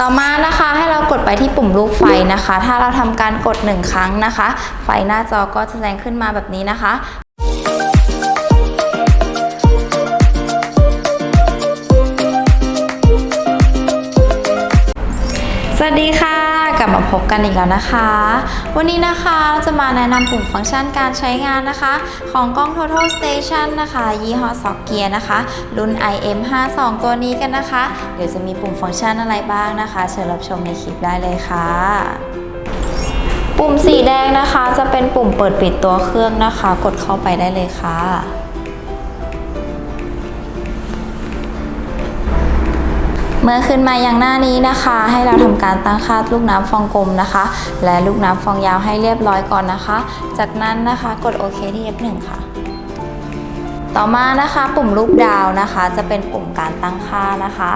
ต่อมานะคะให้เรากดไปที่ปุ่มรูปไฟนะคะ ถ้าเราทำการกด 1 ครั้งนะคะ ไฟหน้าจอก็จะแสดงขึ้นมาแบบนี้นะคะ พบกันอีกแล้วนะคะ วันนี้นะคะเราจะมาแนะนำปุ่มฟังก์ชันการใช้งานนะคะ ของกล้อง Total Station นะคะ ยี่ห้อ s o c g e a r นะคะ รุ่น IM52 ตัวนี้กันนะคะ เดี๋ยวจะมีปุ่มฟังก์ชันอะไรบ้างนะคะ เชิญรับชมในคลิปได้เลยค่ะปุ่มสีแดงนะคะ จะเป็นปุ่มเปิดปิดตัวเครื่องนะคะ กดเข้าไปได้เลยค่ะ มื่อขึ้นมาอย่างหน้านี้นะคะ ให้เราทำการตั้งค่าลูกน้ำฟองกลมนะคะ และลูกน้ำฟองยาวให้เรียบร้อยก่อนนะคะ จากนั้นนะคะกดโอเคที่ F1 ค่ะ ต่อมานะคะปุ่มรูปดาวนะคะ จะเป็นปุ่มการตั้งค่านะคะ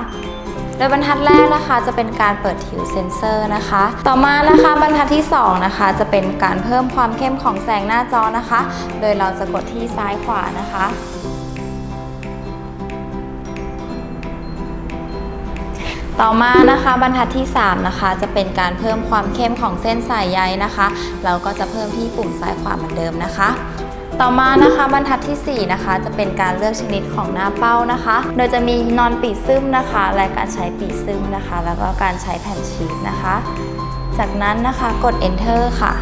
โดยบรรทัดแรกนะคะจะเป็นการเปิดทิวเซนเซอร์นะคะ ต่อมานะคะบรรทัดที่ 2 นะคะ จะเป็นการเพิ่มความเข้มของแสงหน้าจอนะคะ โดยเราจะกดที่ซ้ายขวานะคะ ต่อมานะคะบรรทัดที่ 3 นะคะ จะเป็นการเพิ่มความเข้มของเส้นสายใยนะคะ เราก็จะเพิ่มที่ปุ่มซ้ายขวาเหมือนเดิมนะคะ ต่อมานะคะบรรทัดทีสี่ 4 นะคะ จะเป็นการเลือกชนิดของหน้าเป้านะคะ โดยจะมีนอนปีซึมนะคะ และการใช้ปีซึมนะคะ แล้วก็การใช้แผ่นชีทนะคะ จากนั้นนะคะกด enter ค่ะ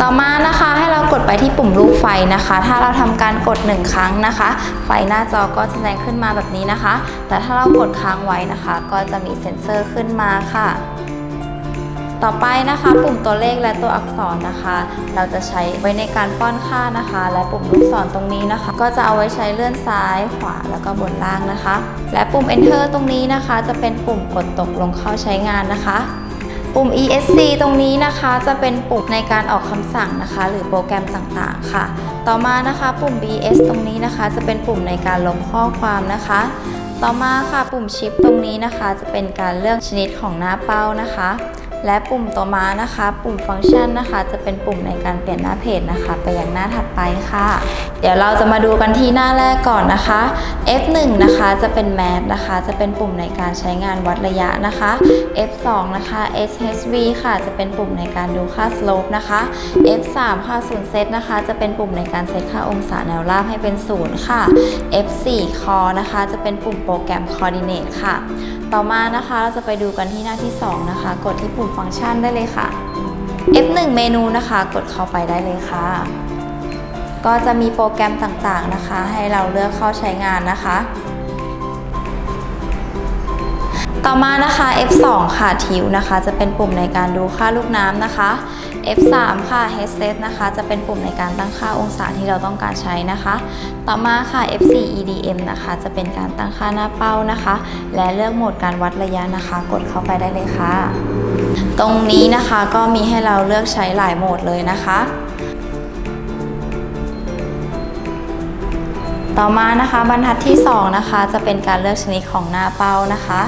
ต่อมานะคะให้เรา ไปที่ปุ่มรูปไฟนะคะ ถ้าเราทำการกด 1 ครั้งนะคะ ไฟหน้าจอก็จะแสดงขึ้นมาแบบนี้นะคะ แต่ถ้าเรากดค้างไว้นะคะ ก็จะมีเซ็นเซอร์ขึ้นมาค่ะ ต่อไปนะคะ ปุ่มตัวเลขและตัวอักษรนะคะ เราจะใช้ไว้ในการป้อนค่านะคะ และปุ่มลูกศรตรงนี้นะคะ ก็จะเอาไว้ใช้เลื่อนซ้ายขวาแล้วก็บนล่างนะคะ และปุ่ม enter ตรงนี้นะคะ จะเป็นปุ่มกดตกลงเข้าใช้งานนะคะ ปุ่ม ESC ตรงนี้นะคะจะเป็นปุ่มในการออกคำสั่งนะคะ หรือโปรแกรมต่างๆค่ะ ต่อมานะคะปุ่ม BS ตรงนี้นะคะจะเป็นปุ่มในการลบข้อความนะคะ ต่อมาค่ะปุ่มชิปตรงนี้นะคะ จะเป็นการเลือกชนิดของหน้าเป้านะคะ และปุ่มต่อมานะคะ ปุ่มฟังก์ชันนะคะ จะเป็นปุ่มในการเปลี่ยนหน้าเพจนะคะ ไปยังหน้าถัดไปค่ะ เดี๋ยวเราจะมาดูกันที่หน้าแรกก่อนนะคะ F1 นะคะจะเป็น Map นะคะ จะเป็นปุ่มในการใช้งานวัดระยะนะคะ F2 นะคะ SHV ค่ะ จะเป็นปุ่มในการดูค่า slope นะคะ F3 ค่ะ0 set นะคะ จะเป็นปุ่มในการเซตค่าองศาแนวราบให้เป็น0ค่ะ F4 Core นะคะ จะเป็นปุ่มโปรแกรม coordinate ค่ะ ต่อมานะคะเราจะไปดูกันที่หน้าที่ 2 นะคะ กดที่ปุ่มฟังก์ชันได้เลยค่ะ F1 เมนูนะคะ กดเข้าไปได้เลยค่ะ ก็จะมีโปรแกรมต่างๆนะคะ ให้เราเลือกเข้าใช้งานนะคะ ต่อมานะคะ F2 ค่ะทิวนะคะ จะเป็นปุ่มในการดูค่าลูกน้ำนะคะ F3 ค่ะ headset นะคะ จะเป็นปุ่มในการตั้งค่าองศาที่เราต้องการใช้นะคะ ต่อมาค่ะ F4 EDM นะคะ จะเป็นการตั้งค่าหน้าเป้านะคะ และเลือกโหมดการวัดระยะนะคะ กดเข้าไปได้เลยค่ะ ตรงนี้นะคะก็มีให้เราเลือกใช้หลายโหมดเลยนะคะ ต่อมานะคะบรรทัดที่ 2 นะคะจะเป็นการเลือกชนิดของหน้าเป้านะคะ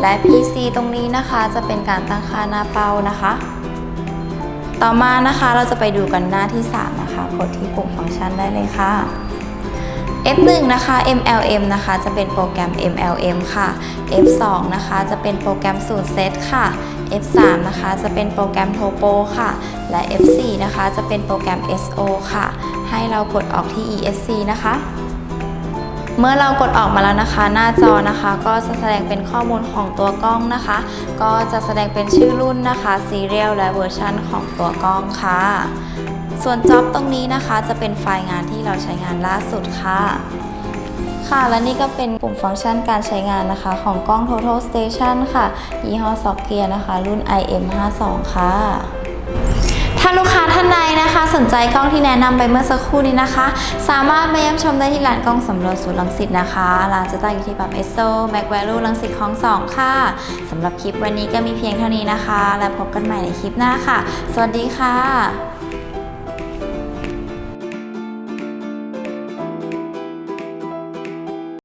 และ PC ตรงนี้นะคะจะเป็นการตั้งค่าหน้าเป้านะคะ ต่อมานะคะเราจะไปดูกันหน้าที่ 3 นะคะกดที่ปุ่มฟังก์ชันได้เลยค่ะ F1 นะคะ MLM นะคะจะเป็นโปรแกรม MLM ค่ะ F2 นะคะจะเป็นโปรแกรมสูตรเซตค่ะ F3 นะคะ จะเป็นโปรแกรม Topo ค่ะ และ F4 นะคะ จะเป็นโปรแกรม SO ค่ะ ให้เรากดออกที่ ESC นะคะ เมื่อเรากดออกมาแล้วนะคะ หน้าจอนะคะ ก็จะแสดงเป็นข้อมูลของตัวกล้องนะคะ ก็จะแสดงเป็นชื่อรุ่นนะคะซีเรียลและเวอร์ชันของตัวกล้องค่ะ ส่วนจ็อบตรงนี้นะคะ จะเป็นไฟล์งานที่เราใช้งานล่าสุดค่ะ ค่ะและนี่ก็เป็นปุ่มฟังก์ชันการใช้งานนะคะ ของกล้อง Total Station ค่ะ ยี่ห้อ s o c g e a r นะคะ รุ่น IM52 ค่ะ ถ้าลูกค้าท่านใดนะคะ สนใจกล้องที่แนะนำไปเมื่อสักครู่นี้นะคะ สามารถมาเยี่ยมชมได้ที่ร้านกล้องสำรวจศูนย์ลังสิตนะคะร้านจะตั้งอยู่ที่ปั๊มเอสโซแม็กแวลูลังสิตคลองสองค่ะสำหรับคลิปวันนี้ก็มีเพียงเท่านี้นะคะ แล้วพบกันใหม่ในคลิปหน้าค่ะ สวัสดีค่ะ